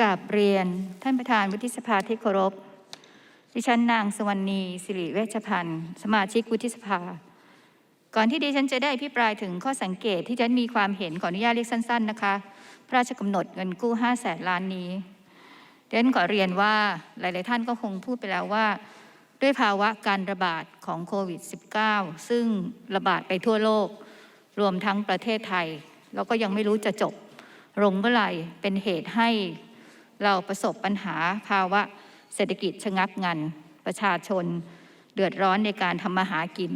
กราบเรียนท่านประธานวุฒิสภาที่เคารพ ดิฉันนางสวรรณีสิริเวชพันธ์ สมาชิกวุฒิสภา ก่อนที่ดิฉันจะได้อภิปรายถึงข้อสังเกตที่ฉันมีความเห็นขออนุญาตเรียกสั้น ๆ นะคะ พระราชกำหนดเงินกู้5แสนล้านนี้ดิฉันขอเรียนว่าหลาย ๆ ท่านก็คงพูดไปแล้วว่า ด้วยภาวะการระบาดของโควิด -19 ซึ่งระบาดไปทั่วโลก รวมทั้งประเทศไทย แล้วก็ยังไม่รู้จะจบลงเมื่อไหร่เป็นเหตุให้ เราประสบปัญหาภาวะเศรษฐกิจชะงักงัน ประชาชนเดือดร้อนในการทำมาหากิน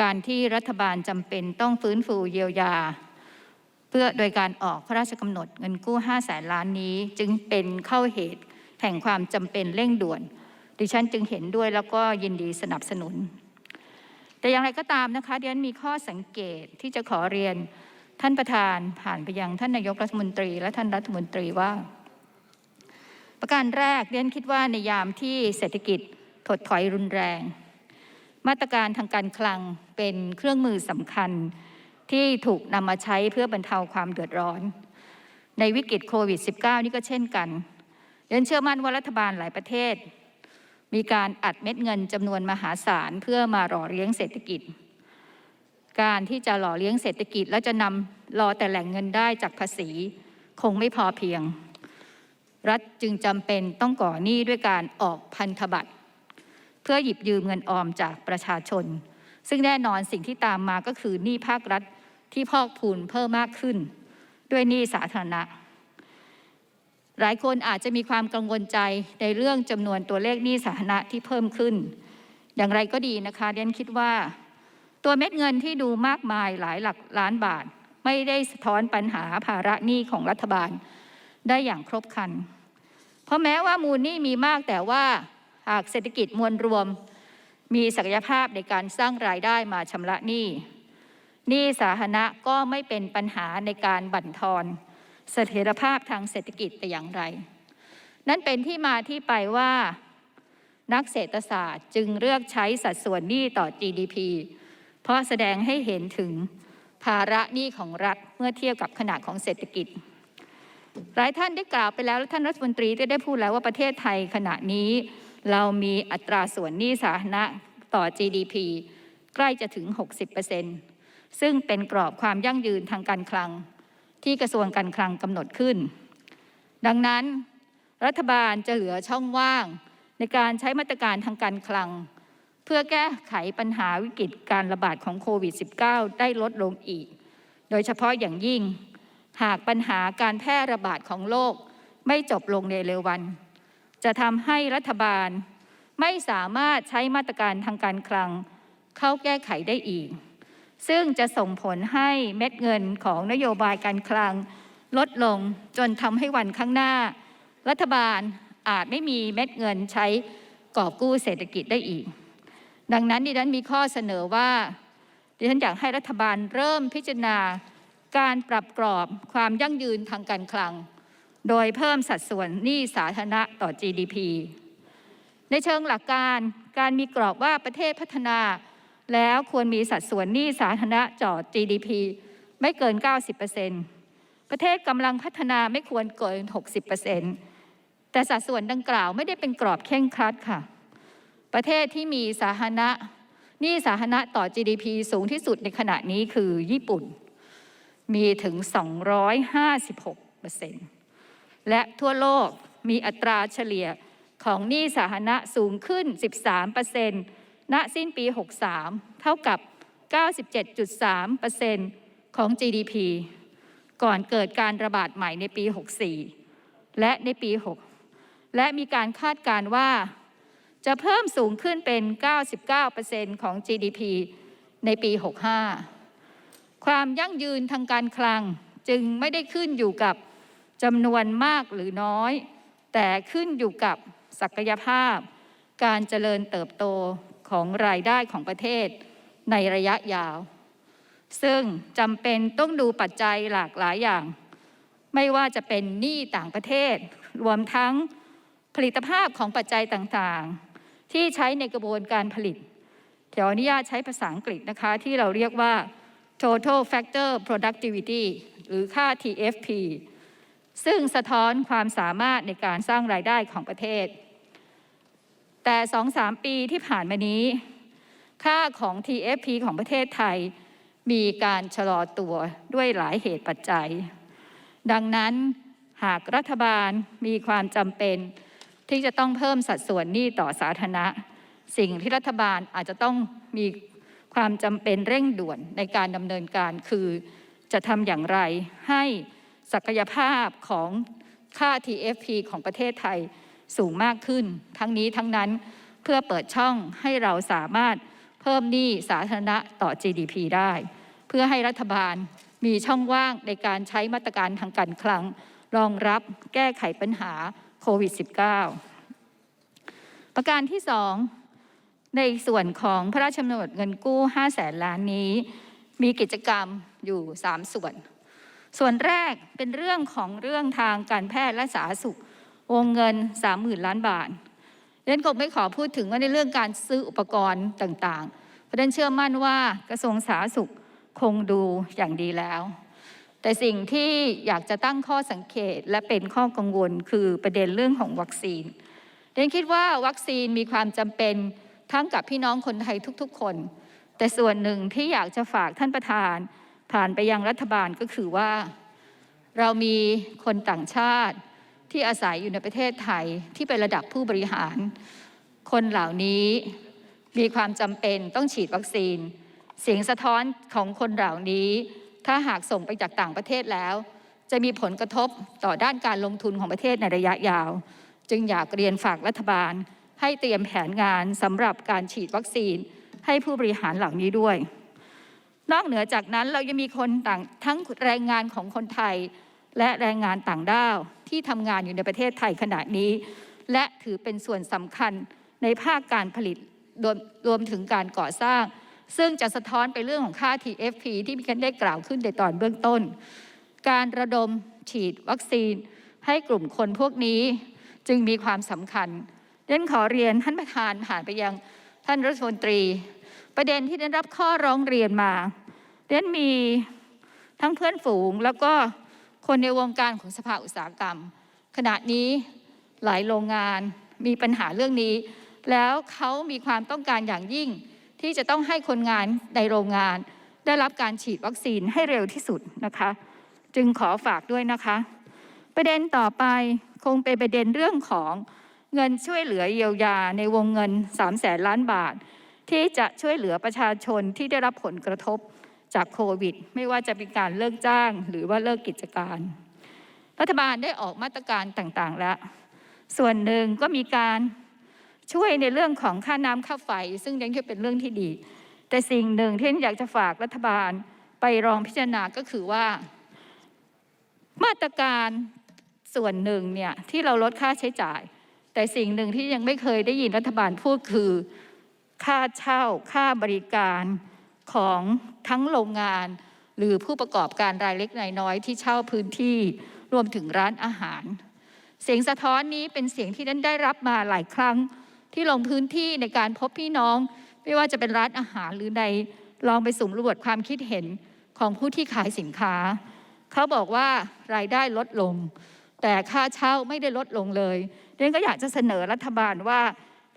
การที่รัฐบาลจำเป็นต้องฟื้นฟูเยียวยา เพื่อโดยการออกพระราชกำหนดเงินกู้5แสนล้านนี้ จึงเป็นเข้าเหตุแห่งความจำเป็นเร่งด่วน ดิฉันจึงเห็นด้วยแล้วก็ยินดีสนับสนุน แต่อย่างไรก็ตามนะคะดิฉันมีข้อสังเกตที่จะขอเรียนท่านประธานผ่านไปยังท่านนายกรัฐมนตรีและท่านรัฐมนตรีว่า ประการแรกเรียนคิดว่าในยามที่เศรษฐกิจถดถอยรุนแรง มาตรการทางการคลังเป็นเครื่องมือสำคัญที่ถูกนำมาใช้เพื่อบรรเทาความเดือดร้อน ในวิกฤตโควิด -19 นี่ก็เช่นกันเรียนเชื่อมั่นว่ารัฐบาลหลายประเทศ มีการอัดเม็ดเงินจำนวนมหาศาลเพื่อมาหล่อเลี้ยงเศรษฐกิจ การที่จะหล่อเลี้ยงเศรษฐกิจ แล้วจะนำรอแต่แหล่งเงินได้จากภาษี คงไม่พอเพียง รัฐจึงจำเป็นต้องก่อหนี้ด้วยการออกพันธบัตรเพื่อหยิบยืมเงินออมจากประชาชน ซึ่งแน่นอนสิ่งที่ตามมาก็คือหนี้ภาครัฐที่พอกพูนเพิ่มมากขึ้น ด้วยหนี้สาธารณะ หลายคนอาจจะมีความกังวลใจในเรื่องจำนวนตัวเลขหนี้สาธารณะที่เพิ่มขึ้น อย่างไรก็ดีนะคะเดนคิดว่า ตัวเม็ดเงินที่ดูมากมายหลายหลักล้านบาท ไม่ได้สะท้อนปัญหาภาระหนี้ของรัฐบาลได้อย่างครบครัน เพราะแม้ว่ามูลหนี้มีมากแต่ว่าหากเศรษฐกิจมวลรวม มีศักยภาพในการสร้างรายได้มาชำระหนี้หนี้สาธารณะก็ไม่เป็นปัญหาในการบั่นทอนเสถียรภาพทางเศรษฐกิจแต่อย่างไร นั่นเป็นที่มาที่ไปว่า นักเศรษฐศาสตร์จึงเลือกใช้สัดส่วนหนี้ต่อ GDP เพราะแสดงให้เห็นถึงภาระหนี้ของรัฐเมื่อเทียบกับขนาดของเศรษฐกิจ หลายท่านได้กล่าวไปแล้วและท่านรัฐมนตรีได้ได้พูดแล้วว่าประเทศไทยขณะนี้ เรามีอัตราส่วนหนี้สาธารณะต่อ GDP ใกล้จะถึง 60%ซึ่งเป็นกรอบความยั่งยืนทางการคลัง ที่กระทรวงการคลังกำหนดขึ้น ดังนั้น รัฐบาลจะเหลือช่องว่าง ในการใช้มาตรการทางการคลัง เพื่อแก้ไขปัญหาวิกฤตการระบาดของโควิด -19 ได้ลดลงอีก โดยเฉพาะอย่างยิ่ง หากปัญหาการแพร่ระบาดของโรคไม่จบลงในเร็ววัน จะทำให้รัฐบาลไม่สามารถใช้มาตรการทางการคลังเข้าแก้ไขได้อีก ซึ่งจะส่งผลให้เม็ดเงินของนโยบายการคลังลดลงจนทำให้วันข้างหน้า รัฐบาลอาจไม่มีเม็ดเงินใช้กอบกู้เศรษฐกิจได้อีก ดังนั้นดิฉันมีข้อเสนอว่าดิฉันอยากให้รัฐบาลเริ่มพิจารณา การปรับกรอบความยั่งยืนทางการคลัง โดยเพิ่มสัดส่วนหนี้สาธารณะต่อ GDP ในเชิงหลักการการมีกรอบว่าประเทศพัฒนา แล้วควรมีสัดส่วนหนี้สาธารณะต่อ GDP ไม่เกิน 90%ประเทศกำลังพัฒนาไม่ควรเกิน 60%แต่สัดส่วนดังกล่าวไม่ได้เป็นกรอบเข่งครัดค่ะ ประเทศที่มีสาธารณะหนี้สาธารณะต่อ GDP สูงที่สุดในขณะนี้คือญี่ปุ่น มีถึง 256%และทั่วโลกมีอัตราเฉลี่ยของหนี้สาธารณะสูงขึ้น 13%ณสิ้นปี 63 เท่ากับ 97.3%ของ GDP ก่อนเกิดการระบาดใหม่ในปี 64 และในปี 6 และมีการคาดการณ์ว่า จะเพิ่มสูงขึ้นเป็น 99%ของ GDP ในปี 65 ความยั่งยืนทางการคลังจึงไม่ได้ขึ้นอยู่กับจำนวนมากหรือน้อย แต่ขึ้นอยู่กับศักยภาพ การเจริญเติบโตของรายได้ของประเทศในระยะยาว ซึ่งจำเป็นต้องดูปัจจัยหลากหลายอย่าง ไม่ว่าจะเป็นหนี้ต่างประเทศ รวมทั้งผลิตภาพของปัจจัยต่างๆ ที่ใช้ในกระบวนการผลิตขออนุญาตใช้ภาษาอังกฤษนะคะที่เราเรียกว่า total factor productivity หรือค่า TFP ซึ่งสะท้อนความสามารถในการสร้างรายได้ของประเทศ แต่สองสามปีที่ผ่านมานี้ ค่าของ TFP ของประเทศไทย มีการชะลอตัวด้วยหลายเหตุปัจจัย ดังนั้นหากรัฐบาลมีความจำเป็น ที่จะต้องเพิ่มสัดส่วนหนี้ต่อสาธารณะ สิ่งที่รัฐบาลอาจจะต้องมี ความจำเป็นเร่งด่วนในการดำเนินการคือจะทำอย่างไรให้ศักยภาพของค่า TFP ของประเทศไทยสูงมากขึ้น ทั้งนี้ทั้งนั้นเพื่อเปิดช่องให้เราสามารถเพิ่มหนี้สาธารณะต่อ GDP ได้ เพื่อให้รัฐบาลมีช่องว่างในการใช้มาตรการทางการคลัง รองรับแก้ไขปัญหาโควิด -19 ประการที่สอง ในส่วนของพระราชกำหนดเงินกู้5แสนล้านนี้ มีกิจกรรมอยู่ 3 ส่วน ส่วนแรกเป็นเรื่องของเรื่องทางการแพทย์และสาธารณสุขวงเงิน 30,000 ล้านบาทเรนคงไม่ขอพูดถึงว่าในเรื่องการซื้ออุปกรณ์ต่างๆเพราะฉะนั้นเชื่อมั่นว่ากระทรวงสาธารณสุขคงดูอย่างดีแล้ว แต่สิ่งที่อยากจะตั้งข้อสังเกตและเป็นข้อกังวลคือประเด็นเรื่องของวัคซีนเรนคิดว่าวัคซีนมีความจำเป็น ทั้งกับพี่น้องคนไทยทุกๆคน แต่ส่วนหนึ่งที่อยากจะฝากท่านประธานผ่านไปยังรัฐบาลก็คือว่า เรามีคนต่างชาติที่อาศัยอยู่ในประเทศไทยที่เป็นระดับผู้บริหาร คนเหล่านี้มีความจำเป็นต้องฉีดวัคซีน เสียงสะท้อนของคนเหล่านี้ ถ้าหากส่งไปจากต่างประเทศแล้ว จะมีผลกระทบต่อด้านการลงทุนของประเทศในระยะยาว จึงอยากเรียนฝากรัฐบาล ให้เตรียมแผนงานสำหรับการฉีดวัคซีนให้ผู้บริหารเหล่านี้ด้วย นอกเหนือจากนั้นเรายังมีคนต่างทั้งแรงงานของคนไทย และแรงงานต่างด้าวที่ทำงานอยู่ในประเทศไทยขณะนี้ และถือเป็นส่วนสำคัญในภาคการผลิตรวมรวมถึงการก่อสร้าง ซึ่งจะสะท้อนไปเรื่องของค่า TFP ที่มีการได้กล่าวขึ้นในตอนเบื้องต้น การระดมฉีดวัคซีนให้กลุ่มคนพวกนี้จึงมีความสำคัญ เด่นขอเรียนท่านประธานผ่านไปยังท่านรัฐมนตรี ประเด็นที่ได้รับข้อร้องเรียนมาเด่นมีทั้งเพื่อนฝูงแล้วก็คนในวงการของสภาอุตสาหกรรม ขณะนี้หลายโรงงานมีปัญหาเรื่องนี้ แล้วเขามีความต้องการอย่างยิ่ง ที่จะต้องให้คนงานในโรงงาน ได้รับการฉีดวัคซีนให้เร็วที่สุดนะคะ จึงขอฝากด้วยนะคะ ประเด็นต่อไปคงเป็นประเด็นเรื่องของ เงินช่วยเหลือเยียวยาในวงเงิน3แสนล้านบาท ที่จะช่วยเหลือประชาชนที่ได้รับผลกระทบจากโควิด ไม่ว่าจะเป็นการเลิกจ้างหรือว่าเลิกกิจการ รัฐบาลได้ออกมาตรการต่างๆ แล้ว ส่วนหนึ่งก็มีการช่วยในเรื่องของค่าน้ำค่าไฟ ซึ่งยังคิดเป็นเรื่องที่ดี แต่สิ่งหนึ่งที่อยากจะฝากรัฐบาลไปรองพิจารณาก็คือว่า มาตรการส่วนหนึ่งเนี่ยที่เราลดค่าใช้จ่าย แต่สิ่งหนึ่งที่ยังไม่เคยได้ยินรัฐบาลพูดคือ ค่าเช่าค่าบริการของทั้งโรงงาน หรือผู้ประกอบการรายเล็กรายน้อยที่เช่าพื้นที่รวมถึงร้านอาหาร เสียงสะท้อนนี้เป็นเสียงที่นั้นได้รับมาหลายครั้งที่ลงพื้นที่ในการพบพี่น้อง ไม่ว่าจะเป็นร้านอาหารหรือในลองไปสุ่มรวจความคิดเห็นของผู้ที่ขายสินค้า เขาบอกว่ารายได้ลดลง แต่ค่าเช่าไม่ได้ลดลงเลย เรนก็อยากจะเสนอรัฐบาลว่า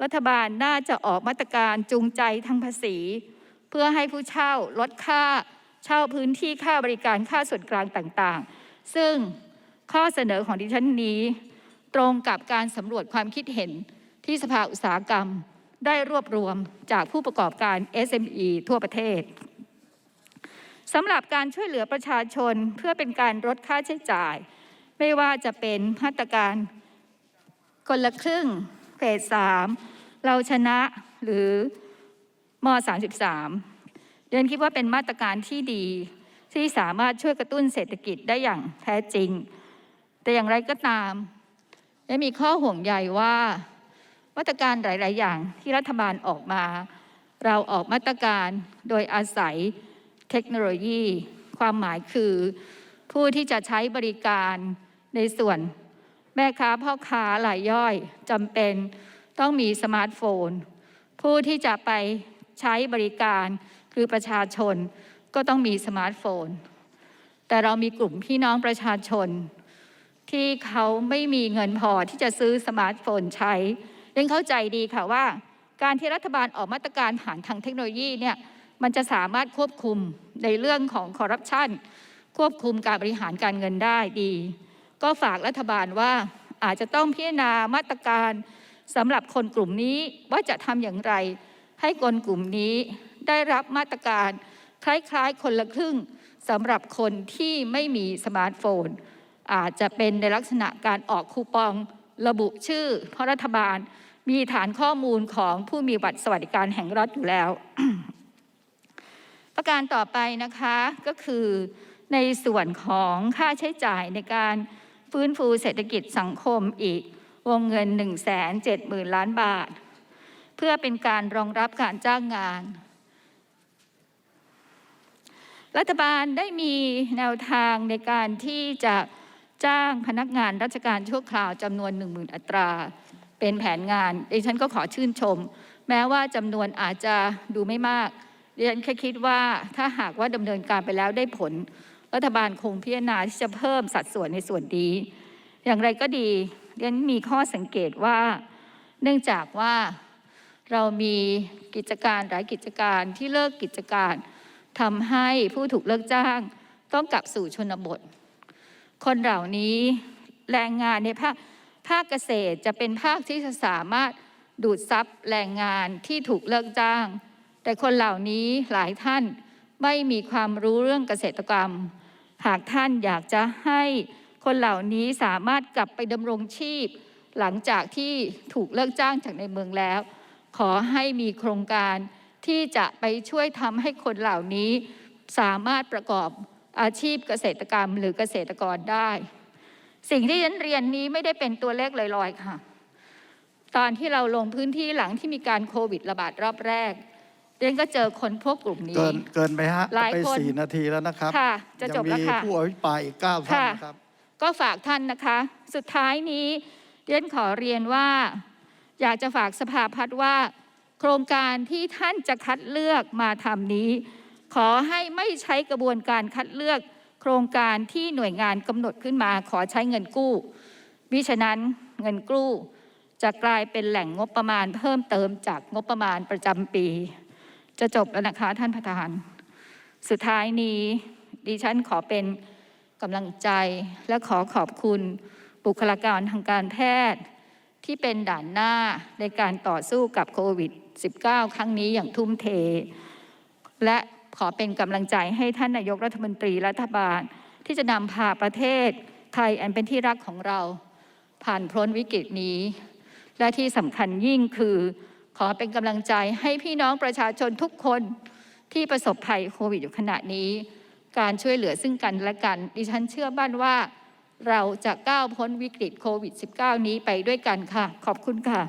รัฐบาลน่าจะออกมาตรการจูงใจทางภาษี เพื่อให้ผู้เช่าลดค่าเช่าพื้นที่ค่าบริการค่าส่วนกลางต่างๆ ซึ่งข้อเสนอของดิฉันนี้ ตรงกับการสำรวจความคิดเห็นที่สภาอุตสาหกรรมได้รวบรวมจากผู้ประกอบการ SME ทั่วประเทศสำหรับการช่วยเหลือประชาชนเพื่อเป็นการลดค่าใช้จ่าย ไม่ว่าจะเป็นมาตรการ คนละครึ่งเฟสสามเราชนะหรือม33เดินคิดว่าเป็นมาตรการที่ดี ที่สามารถช่วยกระตุ้นเศรษฐกิจได้อย่างแท้จริง แต่อย่างไรก็ตามได้มีข้อห่วงใยว่า มาตรการหลาย ๆ อย่างที่รัฐบาลออกมา เราออกมาตรการโดยอาศัยเทคโนโลยี ความหมายคือ ผู้ที่จะใช้บริการในส่วน ม่ค้าพ่อค้ารายย่อยจำเป็นต้องมีสมาร์ทโฟน ผู้ที่จะไปใช้บริการคือประชาชนก็ต้องมีสมาร์ทโฟน แต่เรามีกลุ่มพี่น้องประชาชน ที่เขาไม่มีเงินพอที่จะซื้อสมาร์ทโฟนใช้ยังเข้าใจดีค่ะว่า การที่รัฐบาลออกมาตรการผ่านทางเทคโนโลยีเนี่ยมันจะสามารถควบคุมในเรื่องของคอร์รัปชันควบคุมการบริหารการเงินได้ดี ก็ฝากรัฐบาลว่าอาจจะต้องพิจารณามาตรการสำหรับคนกลุ่มนี้ว่าจะทำอย่างไร ให้คนกลุ่มนี้ได้รับมาตรการคล้ายๆ คนละครึ่งสำหรับคนที่ไม่มีสมาร์ทโฟน อาจจะเป็นในลักษณะการออกคูปองระบุชื่อ เพราะรัฐบาลมีฐานข้อมูลของผู้มีบัตรสวัสดิการแห่งรัฐอยู่แล้ว ประการต่อไปนะคะก็คือในส่วนของค่าใช้จ่ายในการ ฟื้นฟูเศรษฐกิจสังคมอีกวงเงิน 1 7 0 0 0 0 ล้านบาท เพื่อเป็นการรองรับการจ้างงาน รัฐบาลได้มีแนวทางในการที่จะจ้างพนักงานราชการชั่วคราวจำนวน 10,000 อัตรา เป็นแผนงานดิฉันก็ขอชื่นชม แม้ว่าจำนวนอาจจะดูไม่มากดิฉันแค่คิดว่าถ้าหากว่าดำเนินการไปแล้วได้ผล รัฐบาลคงพิจารณาที่จะเพิ่มสัดส่วนในส่วนนี้ อย่างไรก็ดีดิฉันมีข้อสังเกตว่า เนื่องจากว่าเรามีกิจการหลายกิจการที่เลิกกิจการทำให้ผู้ถูกเลิกจ้าง ต้องกลับสู่ชนบท คนเหล่านี้แรงงานในภาคภาคเกษตรจะเป็นภาคที่จะสามารถดูดซับแรงงานที่ถูกเลิกจ้าง แต่คนเหล่านี้หลายท่าน ไม่มีความรู้เรื่องเกษตรกรรม หากท่านอยากจะให้คนเหล่านี้สามารถกลับไปดำรงชีพ หลังจากที่ถูกเลิกจ้างจากในเมืองแล้ว ขอให้มีโครงการที่จะไปช่วยทำให้คนเหล่านี้สามารถประกอบอาชีพเกษตรกรรมหรือเกษตรกรได้ สิ่งที่ฉันเรียนนี้ไม่ได้เป็นตัวเลขลอยๆค่ะ ตอนที่เราลงพื้นที่หลังที่มีการโควิดระบาดรอบแรก เรียนก็เจอคนพวกกลุ่มนี้ เกินเกินไปฮะหลายไปคนสี่นาทีแล้วนะครับค่ะจะจบแล้วค่ะยังมีผู้อภิปรายอีกเก้าท่านค่ะ นะครับ ก็ฝากท่านนะคะ สุดท้ายนี้เรียนขอเรียนว่า อยากจะฝากสภาพัฒน์ว่า โครงการที่ท่านจะคัดเลือกมาทำนี้ ขอให้ไม่ใช้กระบวนการคัดเลือก โครงการที่หน่วยงานกำหนดขึ้นมาขอใช้เงินกู้มิฉะนั้นเงินกู้ จะกลายเป็นแหล่งงบประมาณเพิ่มเติมจากงบประมาณประจำปี จะจบแล้วนะคะท่านประธาน สุดท้ายนี้ดิฉันขอเป็นกำลังใจและขอขอบคุณบุคลากรทางการแพทย์ ที่เป็นด่านหน้าในการต่อสู้กับโควิด -19 ครั้งนี้อย่างทุ่มเท และขอเป็นกำลังใจให้ท่านนายกรัฐมนตรีรัฐบาล ที่จะนำพาประเทศไทยอันเป็นที่รักของเรา ผ่านพ้นวิกฤตนี้ และที่สำคัญยิ่งคือ ขอเป็นกำลังใจให้พี่น้องประชาชนทุกคนที่ประสบภัยโควิดอยู่ขณะนี้ การช่วยเหลือซึ่งกันและกัน ดิฉันเชื่อบ้านว่า เราจะก้าวพ้นวิกฤตโควิด -19 นี้ไปด้วยกันค่ะ ขอบคุณค่ะ